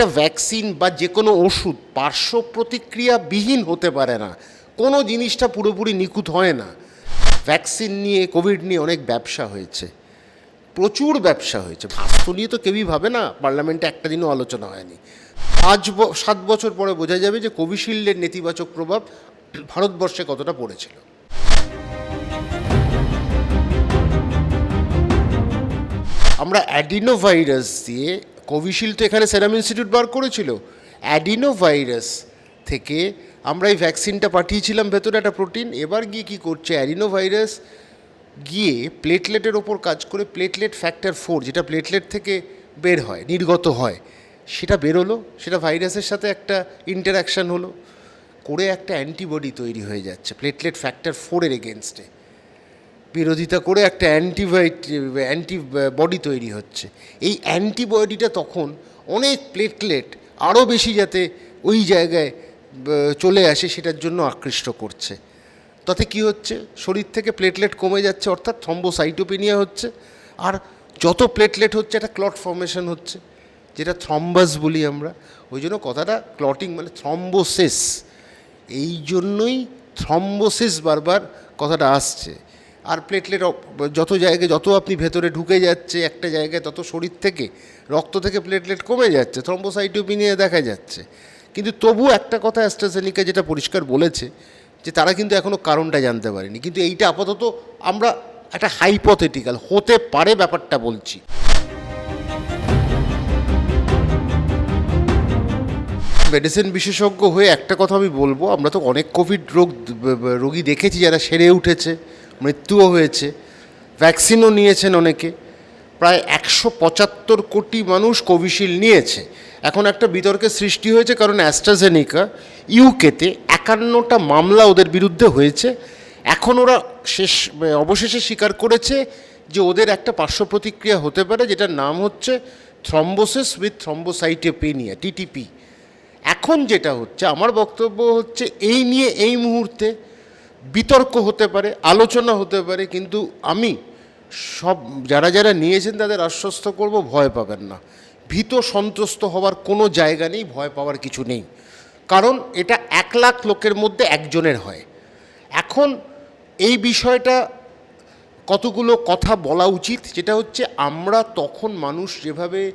একটা ভ্যাকসিন বা যে কোনো ওষুধ পার্শ্ব প্রতিক্রিয়াবিহীন হতে পারে না। কোনো জিনিসটা পুরোপুরি নিখুঁত হয় না। ভ্যাকসিন নিয়ে কোভিড নিয়ে অনেক ব্যবসা হয়েছে। প্রচুর ব্যবসা হয়েছে। স্বাস্থ্য নিয়ে তো কেউই ভাবে না, পার্লামেন্টে একটা দিনও আলোচনা হয়নি। পাঁচ সাত বছর পরে বোঝা যাবে যে কোভিশিল্ডের নেতিবাচক প্রভাব ভারতবর্ষে কতটা পড়েছিল। আমরা অ্যাডিনো ভাইরাস দিয়ে কোভিশিল্ড তো এখানে সেরাম ইনস্টিটিউট বার করেছিল। অ্যাডিনো ভাইরাস থেকে আমরা এই ভ্যাকসিনটা পাঠিয়েছিলাম ভেতরে একটা প্রোটিন, এবার গিয়ে কী করছে? অ্যাডিনো ভাইরাস গিয়ে প্লেটলেটের ওপর কাজ করে প্লেটলেট ফ্যাক্টর ফোর, যেটা প্লেটলেট থেকে বের হয়, নির্গত হয়, সেটা বেরোলো, সেটা ভাইরাসের সাথে একটা ইন্টারাকশান হলো, করে একটা অ্যান্টিবডি তৈরি হয়ে যাচ্ছে, প্লেটলেট ফ্যাক্টর ফোরের এগেনস্টে বিরোধিতা করে একটা অ্যান্টিবায়োটিক অ্যান্টিবডি তৈরি হচ্ছে। এই অ্যান্টিবডিটা তখন অনেক প্লেটলেট আরও বেশি যাতে ওই জায়গায় চলে আসে সেটার জন্য আকৃষ্ট করছে। তাতে কি হচ্ছে? শরীর থেকে প্লেটলেট কমে যাচ্ছে, অর্থাৎ থ্রম্বোসাইটোপেনিয়া হচ্ছে। আর যত প্লেটলেট হচ্ছে, একটা ক্লট ফর্মেশন হচ্ছে, যেটা থ্রম্বাস বলি আমরা। ওই জন্য কথাটা ক্লটিং মানে থ্রম্বোসিস এই জন্যই থ্রম্বোসিস বারবার কথাটা আসছে। আর প্লেটলেট যত জায়গায়, যত আপনি ভেতরে ঢুকে যাচ্ছে একটা জায়গায়, তত শরীর থেকে রক্ত থেকে প্লেটলেট কমে যাচ্ছে থ্রম্বোসাইটোপিনিয়া দেখা যাচ্ছে। কিন্তু তবু একটা কথা অ্যাস্ট্রাজেনিকা যেটা পরিষ্কার বলেছে, যে তারা কিন্তু এখনও কারণটা জানতে পারেনি। কিন্তু এইটা আপাতত আমরা একটা হাইপোথেটিক্যাল হতে পারে ব্যাপারটা বলছি। মেডিসিন বিশেষজ্ঞ হয়ে একটা কথা আমি বলব, আমরা তো অনেক কোভিড রোগ, রোগী দেখেছি যারা সেরে উঠেছে। মৃত্যুও হয়েছে। ভ্যাকসিনও নিয়েছেন অনেকে। প্রায় একশো পঁচাত্তর কোটি মানুষ কোভিশিল্ড নিয়েছে। এখন একটা বিতর্কের সৃষ্টি হয়েছে কারণ অ্যাস্ট্রাজেনিকা ইউকেতে একান্নটা মামলা ওদের বিরুদ্ধে হয়েছে। এখন ওরা শেষ, অবশেষে স্বীকার করেছে যে ওদের একটা পার্শ্ব প্রতিক্রিয়া হতে পারে যেটার নাম হচ্ছে থ্রম্বোসিস উইথ থ্রম্বোসাইটোপেনিয়া টিটিপি এখন যেটা হচ্ছে, আমার বক্তব্য হচ্ছে এই নিয়ে এই মুহূর্তে বিতর্ক হতে পারে, আলোচনা হতে পারে, কিন্তু আমি সব যারা যারা নিয়েছেন তাদের আশ্বস্ত করব, ভয় পাবেন না। ভীত সন্ত্রস্ত হওয়ার কোনো জায়গা নেই, ভয় পাওয়ার কিছু নেই। কারণ এটা এক লাখ লোকের মধ্যে একজনের হয়। এখন এই বিষয়টা কতগুলো কথা বলা উচিত যেটা হচ্ছে আমরা তখন মানুষ যেভাবে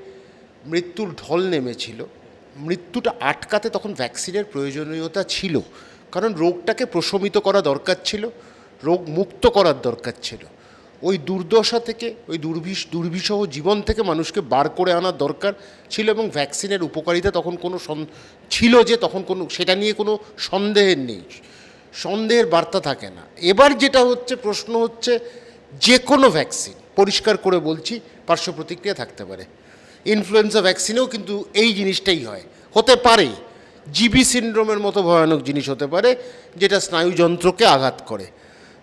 মৃত্যুর ঢল নেমেছিল, মৃত্যুটা আটকাতে তখন ভ্যাকসিনের প্রয়োজনীয়তা ছিল। কারণ রোগটাকে প্রশমিত করা দরকার ছিল, রোগ মুক্ত করার দরকার ছিল। ওই দুর্দশা থেকে, ওই দুর্বিষ, দুর্বিষহ জীবন থেকে মানুষকে বার করে আনার দরকার ছিল এবং ভ্যাকসিনের উপকারিতা তখন কোনো ছিল যে তখন কোনো, সেটা নিয়ে কোনো সন্দেহের নেই। সন্দেহের বার্তা থাকে না। এবার যেটা হচ্ছে, প্রশ্ন হচ্ছে যে কোনো ভ্যাকসিন, পরিষ্কার করে বলছি, পার্শ্ব প্রতিক্রিয়া থাকতে পারে। ইনফ্লুয়েঞ্জা ভ্যাকসিনেও কিন্তু এই জিনিসটাই হয়। হতে পারে জিবি সিন্ড্রোমের মতো ভয়ানক জিনিস হতে পারে, যেটা স্নায়ুযন্ত্রকে আঘাত করে।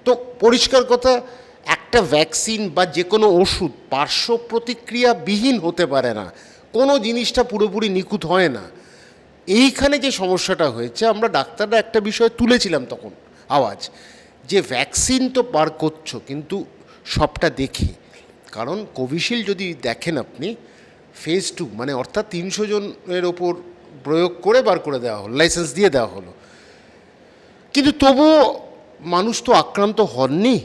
তো পরিষ্কার কথা, একটা ভ্যাকসিন বা যে কোনো ওষুধ পার্শ্ব প্রতিক্রিয়াবিহীন হতে পারে না। কোনো জিনিসটা পুরোপুরি নিখুঁত হয় না। এইখানে যে সমস্যাটা হয়েছে, আমরা ডাক্তাররা একটা বিষয় তুলেছিলাম তখন, আওয়াজ। যে ভ্যাকসিন তো পার করছ, কিন্তু সবটা দেখে। কারণ কোভিশিল্ড যদি দেখেন আপনি ফেজ টু মানে অর্থাৎ তিনশো জনের ওপর প্রয়োগ করে বার করে দেওয়া হলো লাইসেন্স দিয়ে দেওয়া হলো। কিন্তু তবুও মানুষ তো আক্রান্ত হননি।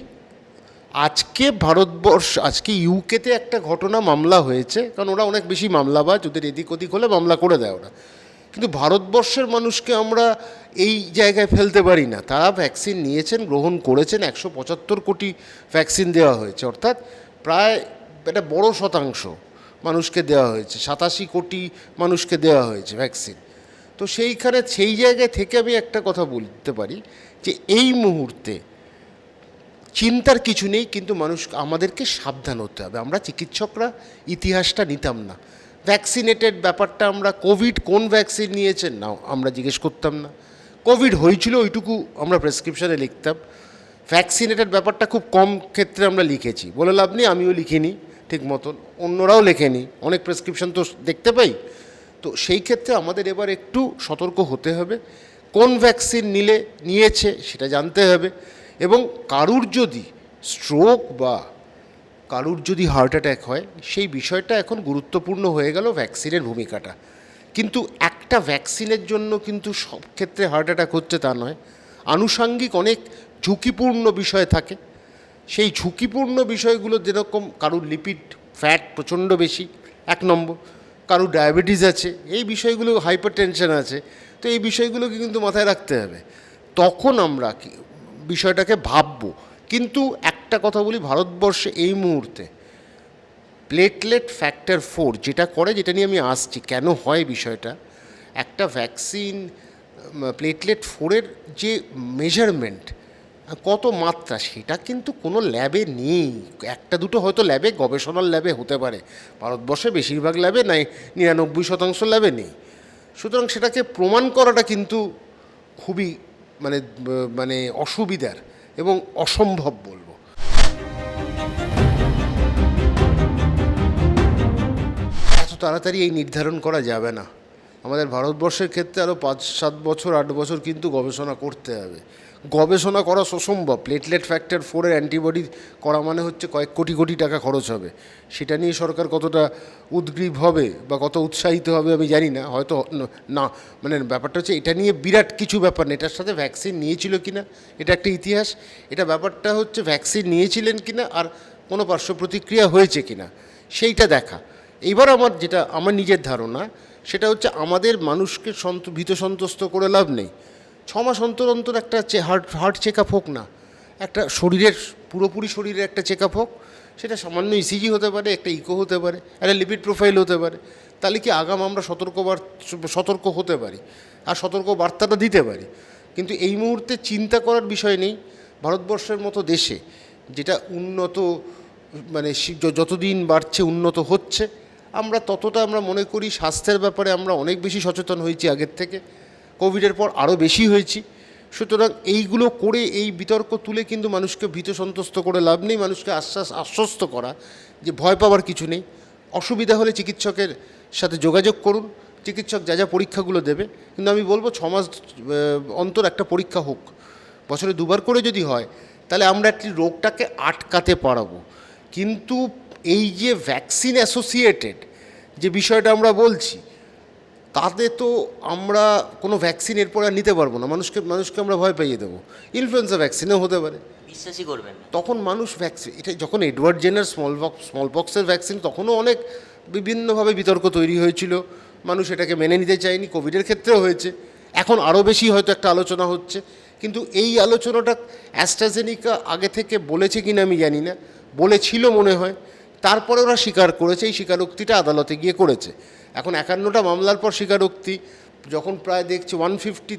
আজকে ভারতবর্ষ, আজকে ইউকেতে একটা ঘটনা মামলা হয়েছে, কারণ ওরা অনেক বেশি মামলাবাজ, ওদের এদিক ওদিক হলে মামলা করে দেয় ওরা। কিন্তু ভারতবর্ষের মানুষকে আমরা এই জায়গায় ফেলতে পারি না। তারা ভ্যাকসিন নিয়েছেন, গ্রহণ করেছেন, একশো পঁচাত্তর কোটি ভ্যাকসিন দেওয়া হয়েছে। অর্থাৎ প্রায় একটা বড় শতাংশ মানুষকে দেওয়া হয়েছে, সাতাশি কোটি মানুষকে দেওয়া হয়েছে ভ্যাকসিন তো সেইখানে, সেই জায়গায় থেকে আমি একটা কথা বলতে পারি যে এই মুহূর্তে চিন্তার কিছু নেই, কিন্তু মানুষ, আমাদেরকে সাবধান হতে হবে। আমরা চিকিৎসকরা ইতিহাসটা নিতাম না। ভ্যাকসিনেটেড ব্যাপারটা আমরা, কোভিড কোন ভ্যাকসিন নিয়েছেন না আমরা জিজ্ঞেস করতাম না। কোভিড হয়েছিল, ওইটুকু আমরা প্রেসক্রিপশানে লিখতাম। ভ্যাকসিনেটেড ব্যাপারটা খুব কম ক্ষেত্রে আমরা লিখেছি। বলে লাভ নেই, আমিও লিখিনি। ঠিক মতন। অন্যরাও লেখেনি। অনেক প্রেসক্রিপশন তো দেখতে পাই। তো সেই ক্ষেত্রে আমাদের এবার একটু সতর্ক হতে হবে। কোন ভ্যাকসিন নিলে, নিয়েছে সেটা জানতে হবে। এবং কারুর যদি স্ট্রোক বা কারুর যদি হার্ট অ্যাটাক হয়, সেই বিষয়টা এখন গুরুত্বপূর্ণ হয়ে গেল ভ্যাকসিনের ভূমিকাটা। কিন্তু একটা ভ্যাকসিনের জন্য কিন্তু সব ক্ষেত্রে হার্ট অ্যাটাক হচ্ছে তা নয়। আনুষাঙ্গিক অনেক ঝুঁকিপূর্ণ বিষয় থাকে। সেই ঝুঁকিপূর্ণ বিষয়গুলো যেরকম কারুর লিপিড ফ্যাট প্রচণ্ড বেশি, এক নম্বর। কারুর ডায়াবেটিস আছে, এই বিষয়গুলো হাইপার টেনশন আছে, তো এই বিষয়গুলোকে কিন্তু মাথায় রাখতে হবে। তখন আমরা বিষয়টাকে ভাববো। কিন্তু একটা কথা বলি ভারতবর্ষে এই মুহূর্তে প্লেটলেট ফ্যাক্টর ফোর যেটা করে, যেটা নিয়ে আমি আসছি, কেন হয় বিষয়টা? একটা ভ্যাকসিন প্লেটলেট ফোরের যে মেজারমেন্ট কত মাত্রা, সেটা কিন্তু কোনো ল্যাবে নেই। একটা দুটো হয়তো ল্যাবে, গবেষণার ল্যাবে হতে পারে। ভারতবর্ষে বেশিরভাগ ল্যাবে নাই, নিরানব্বই শতাংশ ল্যাবে নেই। সুতরাং সেটাকে প্রমাণ করাটা কিন্তু খুবই মানে মানে অসুবিধার এবং অসম্ভব বলব। এত তাড়াতাড়ি এই নির্ধারণ করা যাবে না। আমাদের ভারতবর্ষের ক্ষেত্রে আরও পাঁচ সাত বছর, আট বছর কিন্তু গবেষণা করতে হবে। গবেষণা করা অসম্ভব প্লেটলেট ফ্যাক্টর ফোরের অ্যান্টিবডি করা মানে হচ্ছে কয়েক কোটি কোটি টাকা খরচ হবে। সেটা নিয়ে সরকার কতটা উদ্গ্রীব হবে বা কত উৎসাহিত হবে আমি জানি না। হয়তো না মানে ব্যাপারটা হচ্ছে এটা নিয়ে বিরাট কিছু ব্যাপার না এটার সাথে ভ্যাকসিন নিয়েছিল কি না এটা একটা ইতিহাস। এটা ব্যাপারটা হচ্ছে ভ্যাকসিন নিয়েছিলেন কি না আর কোনো পার্শ্ব প্রতিক্রিয়া হয়েছে কি না সেইটা দেখা। এইবার আমার যেটা, আমার নিজের ধারণা, সেটা হচ্ছে আমাদের মানুষকে সন্ত ভীত সন্তুষ্ট করে লাভ নেই। ছ মাস অন্তর অন্তর একটা হার্ট হার্ট চেক আপ হোক না, একটা শরীরের, পুরোপুরি শরীরের একটা চেক আপ হোক, সেটা সামান্য ইসিজি হতে পারে, একটা ইকো হতে পারে, একটা লিপিড প্রোফাইল হতে পারে, তাহলে কি আগাম আমরা সতর্ক সতর্ক হতে পারি? আর সতর্ক বার্তাটা দিতে পারি। কিন্তু এই মুহূর্তে চিন্তা করার বিষয় নেই, ভারতবর্ষের মতো দেশে, যেটা উন্নত মানে যতদিন বাড়ছে, উন্নত হচ্ছে, আমরা ততটা আমরা মনে করি স্বাস্থ্যের ব্যাপারে আমরা অনেক বেশি সচেতন হয়েছি আগের থেকে। কোভিডের পর আরও বেশি হয়েছি। সুতরাং এইগুলো করে, এই বিতর্ক তুলে কিন্তু মানুষকে ভীত সন্তুষ্ট করে লাভ নেই, মানুষকে আশ্বাস, আশ্বস্ত করা যে ভয় পাওয়ার কিছু নেই। অসুবিধা হলে চিকিৎসকের সাথে যোগাযোগ করুন, চিকিৎসক যা যা পরীক্ষাগুলো দেবে। কিন্তু আমি বলব, ছ মাস অন্তর একটা পরীক্ষা হোক, বছরে দুবার করে যদি হয়, তাহলে আমরা একটি রোগটাকে আটকাতে পারব। কিন্তু এই যে ভ্যাকসিন অ্যাসোসিয়েটেড যে বিষয়টা আমরা বলছি তাতে তো আমরা কোনো ভ্যাকসিন এরপর আর নিতে পারব না। মানুষকে মানুষকে আমরা ভয় পাইয়ে দেবো। ইনফ্লুয়েঞ্জা ভ্যাকসিনও হতে পারে। বিশ্বাসই করবেন তখন মানুষ ভ্যাকসিন এটা যখন এডওয়ার্ড জেনার স্মল বক্স স্মল পক্সের ভ্যাকসিন তখনও অনেক বিভিন্নভাবে বিতর্ক তৈরি হয়েছিল। মানুষ এটাকে মেনে নিতে চায়নি কোভিডের ক্ষেত্রেও হয়েছে। এখন আরও বেশি হয়তো একটা আলোচনা হচ্ছে। কিন্তু এই আলোচনাটা অ্যাস্ট্রাজেনিকা আগে থেকে বলেছে কিনা আমি জানি না। বলেছিল মনে হয়। তারপরে ওরা স্বীকার করেছে এই স্বীকারোক্তিটা আদালতে গিয়ে করেছে। এখন একান্নটা মামলার পর স্বীকারোক্তি, যখন প্রায় দেখছি one fifty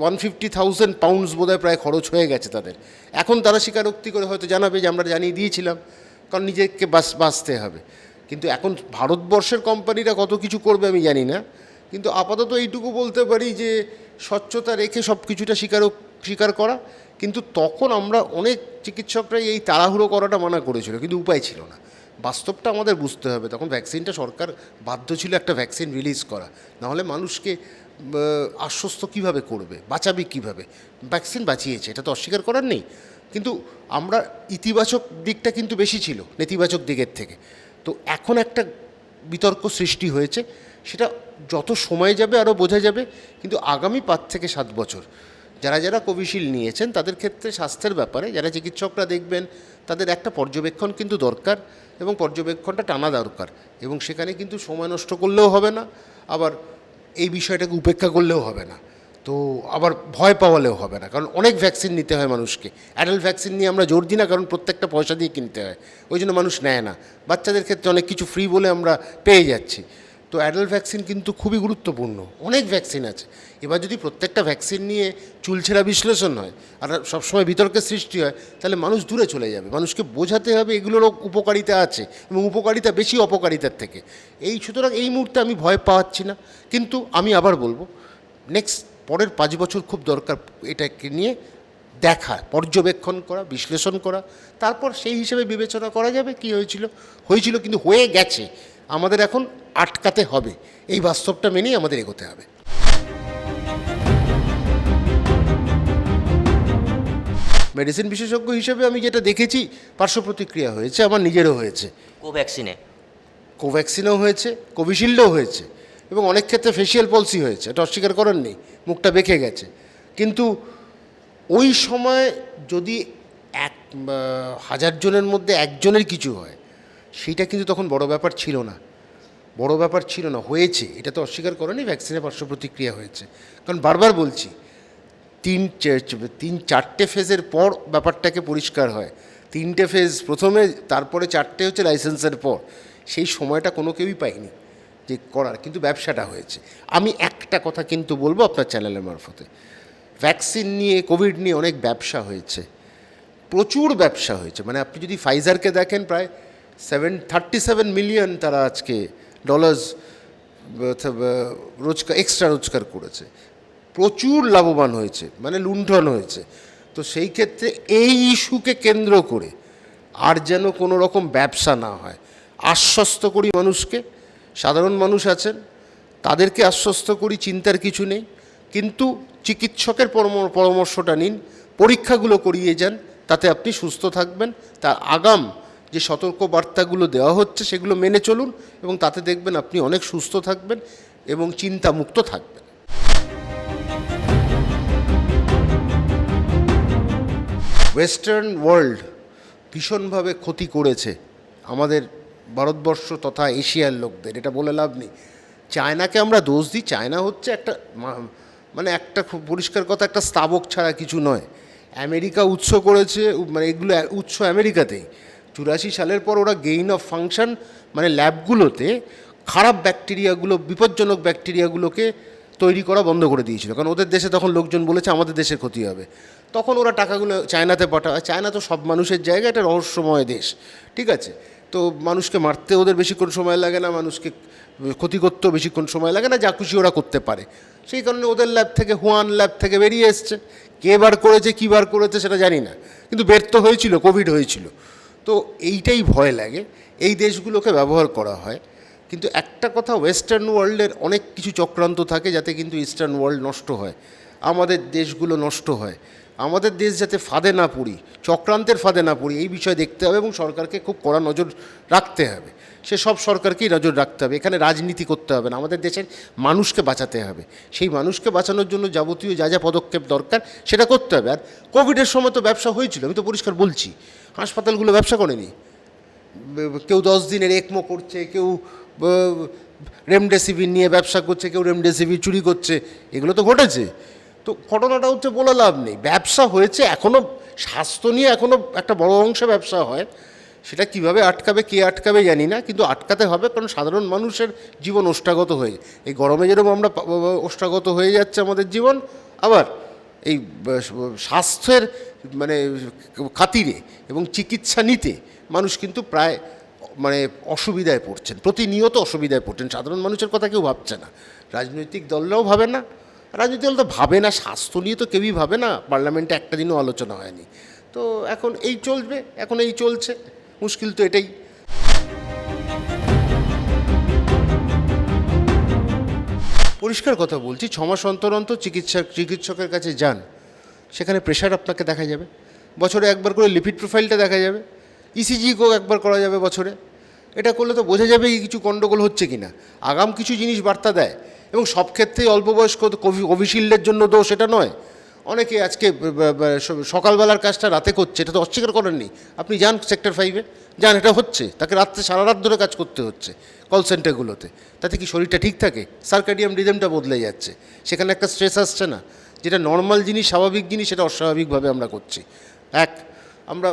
one fifty thousand pounds বোধহয় প্রায় খরচ হয়ে গেছে তাদের। এখন তারা স্বীকারোক্তি করে হয়তো জানাবে যে আমরা জানিয়ে দিয়েছিলাম, কারণ নিজেকে বাস বাঁচতে হবে। কিন্তু এখন ভারতবর্ষের কোম্পানিরা কত কিছু করবে আমি জানি না। কিন্তু আপাতত এইটুকু বলতে পারি যে, স্বচ্ছতা রেখে সব কিছুটা স্বীকার স্বীকার করা। কিন্তু তখন আমরা অনেক চিকিৎসকরাই এই তাড়াহুড়ো করাটা মানা করেছিল, কিন্তু উপায় ছিল না। বাস্তবটা আমাদের বুঝতে হবে। তখন ভ্যাকসিনটা সরকার বাধ্য ছিল একটা ভ্যাকসিন রিলিজ করা। নাহলে মানুষকে আশ্বস্ত কীভাবে করবে? বাঁচাবে কীভাবে? ভ্যাকসিন বাঁচিয়েছে, এটা তো অস্বীকার করার নেই। কিন্তু আমরা ইতিবাচক দিকটা কিন্তু বেশি ছিল, নেতিবাচক দিকের থেকে। তো এখন একটা বিতর্ক সৃষ্টি হয়েছে, সেটা যত সময় যাবে আরও বোঝা যাবে। কিন্তু আগামী পাঁচ থেকে সাত বছর যারা যারা কোভিশিল্ড নিয়েছেন, তাদের ক্ষেত্রে স্বাস্থ্যের ব্যাপারে যারা চিকিৎসকরা দেখবেন, তাদের একটা পর্যবেক্ষণ কিন্তু দরকার এবং পর্যবেক্ষণটা টানা দরকার এবং সেখানে কিন্তু সময় নষ্ট করলেও হবে না, আবার এই বিষয়টাকে উপেক্ষা করলেও হবে না। তো আবার ভয় পাওয়ালেও হবে না, কারণ অনেক ভ্যাকসিন নিতে হয় মানুষকে। অ্যাডাল্ট ভ্যাকসিন নিয়ে আমরা জোর দিই না, কারণ প্রত্যেকটা পয়সা দিয়ে কিনতে হয়, ওই জন্য মানুষ নেয় না। বাচ্চাদের ক্ষেত্রে অনেক কিছু ফ্রি বলে আমরা পেয়ে যাচ্ছি। তো অ্যাডাল্ট ভ্যাকসিন কিন্তু খুবই গুরুত্বপূর্ণ। অনেক ভ্যাকসিন আছে। এবার যদি প্রত্যেকটা ভ্যাকসিন নিয়ে চুলছেরা বিশ্লেষণ হয়, আর সবসময় বিতর্কের সৃষ্টি হয়, তাহলে মানুষ দূরে চলে যাবে। মানুষকে বোঝাতে হবে এগুলোরও উপকারিতা আছে এবং উপকারিতা বেশি অপকারিতার থেকে। এই সুতরাং এই মুহূর্তে আমি ভয় পাওয়াচ্ছি না। কিন্তু আমি আবার বলব নেক্সট পরের পাঁচ বছর খুব দরকার এটাকে নিয়ে দেখা, পর্যবেক্ষণ করা, বিশ্লেষণ করা। তারপর সেই হিসেবে বিবেচনা করা যাবে কি হয়েছিল। হয়েছিল কিন্তু হয়ে গেছে। আমাদের এখন আটকাতে হবে। এই বাস্তবটা মেনেই আমাদের এগোতে হবে। মেডিসিন বিশেষজ্ঞ হিসেবে আমি যেটা দেখেছি পার্শ্ব প্রতিক্রিয়া হয়েছে আমার নিজেরও হয়েছে। কোভ্যাক্সিনে। কোভ্যাক্সিনও হয়েছে কোভিশিল্ডও হয়েছে এবং অনেক ক্ষেত্রে ফেসিয়াল পলসি হয়েছে এটা অস্বীকার করার নেই মুখটা বেঁকে গেছে। কিন্তু ওই সময় যদি এক হাজার জনের মধ্যে একজনের কিছু হয় সেইটা কিন্তু তখন বড় ব্যাপার ছিল না। বড় ব্যাপার ছিল না, হয়েছে। এটা তো অস্বীকার করেনি ভ্যাকসিনের পার্শ্ব প্রতিক্রিয়া হয়েছে। কারণ বারবার বলছি, তিন তিন চারটে ফেজের পর ব্যাপারটাকে পরিষ্কার হয়। তিনটে ফেজ প্রথমে, তারপরে চারটে হচ্ছে লাইসেন্সের পর। সেই সময়টা কোনো কেউই পায়নি যে করার, কিন্তু ব্যবসাটা হয়েছে। আমি একটা কথা কিন্তু বলব আপনার চ্যানেলের মারফতে। ভ্যাকসিন নিয়ে কোভিড নিয়ে অনেক ব্যবসা হয়েছে। প্রচুর ব্যবসা হয়েছে। মানে আপনি যদি ফাইজারকে দেখেন প্রায় সেভেন থার্টি সেভেন মিলিয়ন তারা আজকে ডলার্স রোজগার এক্সট্রা রোজগার করেছে। প্রচুর লাভবান হয়েছে মানে লুণ্ঠন হয়েছে। তো সেই ক্ষেত্রে এই ইস্যুকে কেন্দ্র করে আর যেন কোনো রকম ব্যবসা না হয়। আশ্বস্ত করি মানুষকে, সাধারণ মানুষ আছেন, তাদেরকে আশ্বস্ত করি, চিন্তার কিছু নেই। কিন্তু চিকিৎসকের পরামর- পরামর্শটা নিন, পরীক্ষাগুলো করিয়ে যান, তাতে আপনি সুস্থ থাকবেন। তার আগাম যে সতর্ক বার্তাগুলো দেওয়া হচ্ছে সেগুলো মেনে চলুন এবং তাতে দেখবেন আপনি অনেক সুস্থ থাকবেন এবং চিন্তামুক্ত থাকবেন। ওয়েস্টার্ন ওয়ার্ল্ড ভীষণভাবে ক্ষতি করেছে আমাদের ভারতবর্ষ তথা এশিয়ার লোকদের, এটা বলে লাভ নেই। চায়নাকে আমরা দোষ দিই, চায়না হচ্ছে একটা মানে একটা খুব পরিষ্কার কথা, একটা স্তাবক ছাড়া কিছু নয়। আমেরিকা উৎস করেছে মানে এগুলো উৎস আমেরিকাতেই। চুরাশি সালের পর ওরা গেইন অফ ফাংশন মানে ল্যাবগুলোতে খারাপ ব্যাকটেরিয়াগুলো বিপজ্জনক ব্যাকটেরিয়াগুলোকে তৈরি করা বন্ধ করে দিয়েছিল। কারণ ওদের দেশে তখন লোকজন বলেছে, আমাদের দেশের ক্ষতি হবে। তখন ওরা টাকাগুলো চায়নাতে পাঠায় চায়না তো সব মানুষের জায়গা, এটা রহস্যময় দেশ, ঠিক আছে? তো মানুষকে মারতে ওদের বেশিক্ষণ সময় লাগে না, মানুষকে ক্ষতি করতেও বেশিক্ষণ সময় লাগে না, যা খুশি ওরা করতে পারে। সেই কারণে ওদের ল্যাব থেকে হুয়ান ল্যাব থেকে বেরিয়ে এসছে। কে বার করেছে, কী বার করেছে সেটা জানি না। কিন্তু ব্যর্থ হয়েছিল কোভিড হয়েছিল। তো এইটাই ভয় লাগে। এই দেশগুলোকে ব্যবহার করা হয়। কিন্তু একটা কথা ওয়েস্টার্ন ওয়ার্ল্ডের অনেক কিছু চক্রান্ত থাকে যাতে কিন্তু ইস্টার্ন ওয়ার্ল্ড নষ্ট হয়। আমাদের দেশগুলো নষ্ট হয়। আমাদের দেশ যাতে ফাঁদে না পড়ি, চক্রান্তের ফাঁদে না পড়ি, এই বিষয়ে দেখতে হবে এবং সরকারকে খুব কড়া নজর রাখতে হবে। সে সব সরকারকেই নজর রাখতে হবে। এখানে রাজনীতি করতে হবে না। আমাদের দেশের মানুষকে বাঁচাতে হবে। সেই মানুষকে বাঁচানোর জন্য যাবতীয় যা যা পদক্ষেপ দরকার সেটা করতে হবে। আর কোভিডের সময় তো ব্যবসা হয়েছিল, আমি তো পরিষ্কার বলছি। হাসপাতালগুলো ব্যবসা করেনি। কেউ দশ দিনের একমো করছে, কেউ রেমডেসিভির নিয়ে ব্যবসা করছে, কেউ রেমডেসিভির চুরি করছে। এগুলো তো ঘটেছে। তো ঘটনাটা হচ্ছে বলে লাভ নেই। ব্যবসা হয়েছে এখনও স্বাস্থ্য নিয়ে এখনও একটা বড় অংশে ব্যবসা হয়। সেটা কীভাবে আটকাবে, কে আটকাবে জানি না, কিন্তু আটকাতে হবে কারণ সাধারণ মানুষের জীবন ওষ্ঠাগত হয়ে এই গরমে যেরকম আমরা ওষ্ঠাগত হয়ে যাচ্ছে আমাদের জীবন, আবার এই স্বাস্থ্যের মানে খাতিরে এবং চিকিৎসা নিতে মানুষ কিন্তু প্রায় মানে অসুবিধায় পড়ছেন, প্রতিনিয়ত অসুবিধায় পড়ছেন। সাধারণ মানুষের কথা কেউ ভাবছে না। রাজনৈতিক দলরাও ভাবে না। রাজনৈতিক দল তো ভাবে না, স্বাস্থ্য নিয়ে তো কেউই ভাবে না। পার্লামেন্টে একটা দিনও আলোচনা হয়নি। তো এখন এই চলবে, এখন এই চলছে। মুশকিল তো এটাই। পরিষ্কার কথা বলছি, ছ মাস অন্তর অন্তর চিকিৎসা চিকিৎসকের কাছে যান। সেখানে প্রেশার আপনাকে দেখা যাবে। বছরে একবার করে লিপিড প্রোফাইলটা দেখা যাবে। ইসিজিকেও একবার করা যাবে বছরে। এটা করলে তো বোঝা যাবে কিছু গণ্ডগোল হচ্ছে কি না আগাম কিছু জিনিস বার্তা দেয়। এবং সব ক্ষেত্রেই অল্প বয়স্ক কোভিশিল্ডের জন্য দোষ এটা নয়। অনেকে আজকে সকালবেলার কাজটা রাতে করছে, এটা তো অস্বীকার করেননি। আপনি যান সেক্টর ফাইভে, যান, এটা হচ্ছে। তাকে রাত্রে সারা রাত ধরে কাজ করতে হচ্ছে, কল সেন্টারগুলোতে। তাতে কি শরীরটা ঠিক থাকে? সার্কাডিয়াম রিদমটা বদলে যাচ্ছে। সেখানে একটা স্ট্রেস আসছে না? যেটা নর্মাল জিনিস, স্বাভাবিক জিনিস, সেটা অস্বাভাবিকভাবে আমরা করছি। এক, আমরা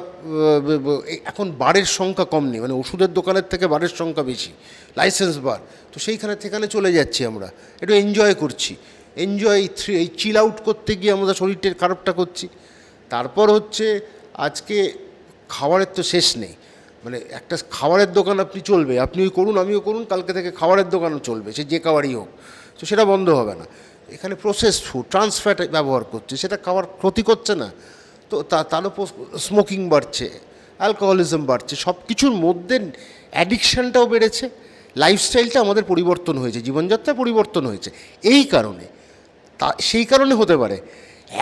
এখন বারের সংখ্যা কম নেই মানে ওষুধের দোকানের থেকে বারের সংখ্যা বেশি, লাইসেন্স বার। তো সেইখানে, সেখানে চলে যাচ্ছি আমরা। একটু এনজয় করছি। এনজয় থ্রি এই চিল আউট করতে গিয়ে আমরা শরীরটার খারাপটা করছি। তারপর হচ্ছে আজকে খাবারের তো শেষ নেই। মানে একটা খাবারের দোকান আপনি চলবে, আপনিও করুন, আমিও করুন, কালকে থেকে খাবারের দোকানও চলবে, সে যে খাবারই হোক। তো সেটা বন্ধ হবে না। এখানে প্রসেস ফুড ট্রান্সফ্যাট ব্যবহার করছে, সেটা খাবার ক্ষতি করছে না। তো তা, তার উপর স্মোকিং বাড়ছে অ্যালকোহলিজম বাড়ছে সব কিছুর মধ্যে অ্যাডিকশানটাও বেড়েছে লাইফস্টাইলটা আমাদের পরিবর্তন হয়েছে জীবনযাত্রা পরিবর্তন হয়েছে। এই কারণে তা সেই কারণে হতে পারে।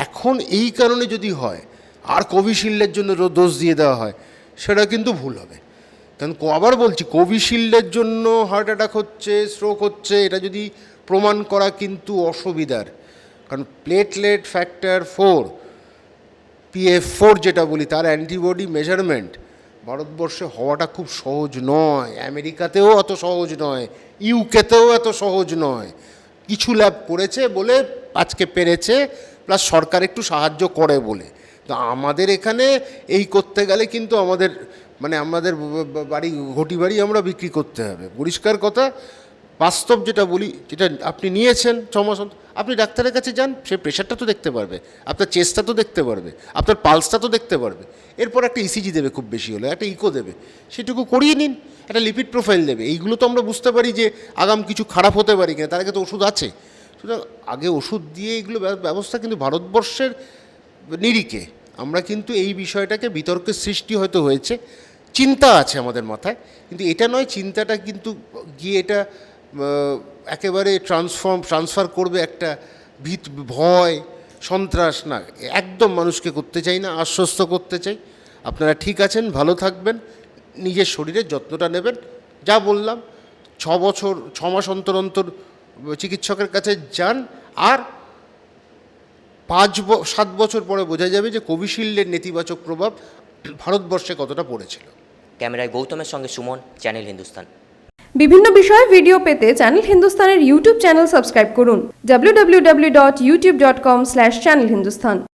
এখন এই কারণে যদি হয়, আর কোভিশিল্ডের জন্য দোষ দিয়ে দেওয়া হয়, সেটা কিন্তু ভুল হবে। কারণ আবার বলছি, কোভিশিল্ডের জন্য হার্ট অ্যাটাক হচ্ছে, স্ট্রোক হচ্ছে, এটা যদি প্রমাণ করা কিন্তু অসুবিধার। কারণ platelet factor four, PF four যেটা বলি, তার অ্যান্টিবডি মেজারমেন্ট ভারতবর্ষে হওয়াটা খুব সহজ নয়। আমেরিকাতেও অত সহজ নয়, ইউকেতেও এত সহজ নয়। কিছু ল্যাব করেছে বলে আজকে পেরেছে প্লাস সরকার একটু সাহায্য করে বলে। তো আমাদের এখানে এই করতে গেলে কিন্তু আমাদের মানে আমাদের বাড়ি, ঘটি বাড়ি আমরা বিক্রি করতে হবে। পরিষ্কার কথা, বাস্তব যেটা বলি, যেটা আপনি নিয়েছেন ছ মাস আপনি ডাক্তারের কাছে যান, সে প্রেশারটা তো দেখতে পারবে, আপনার চেস্টটা তো দেখতে পারবে, আপনার পালসটা তো দেখতে পারবে। এরপর একটা ইসিজি দেবে খুব বেশি হলে, একটা ইকো দেবে, সেটুকু করিয়ে নিন, একটা লিপিড প্রোফাইল দেবে। এইগুলো তো আমরা বুঝতে পারি যে আগাম কিছু খারাপ হতে পারি কিনা, তার আগে তো ওষুধ আছে। সুতরাং আগে ওষুধ দিয়ে এগুলো ব্যবস্থা কিন্তু ভারতবর্ষের নিরিখে। আমরা কিন্তু এই বিষয়টাকে বিতর্কের সৃষ্টি হয়তো হয়েছে, চিন্তা আছে আমাদের মাথায়, কিন্তু এটা নয়, চিন্তাটা কিন্তু গিয়ে এটা একেবারে ট্রান্সফর্ম, ট্রান্সফার করবে একটা ভীত, ভয়, সন্ত্রাস, না, একদম মানুষকে করতে চাই না, আশ্বস্ত করতে চাই। আপনারা ঠিক আছেন, ভালো থাকবেন, নিজের শরীরের যত্নটা নেবেন। যা বললাম, ছ বছর, ছ মাস অন্তর অন্তর চিকিৎসকের কাছে যান আর পাঁচ ব- সাত বছর পরে বোঝা যাবে যে কোভিশিল্ডের নেতিবাচক প্রভাব ভারতবর্ষে কতটা পড়েছিল। ক্যামেরায় গৌতমের সঙ্গে সুমন চ্যানেল হিন্দুস্তান। বিভিন্ন বিষয়ে ভিডিও পেতে চ্যানেল হিন্দুস্তানের ইউটিউব চ্যানেল সাবস্ক্রাইব করুন www.youtube.com/channelhindustan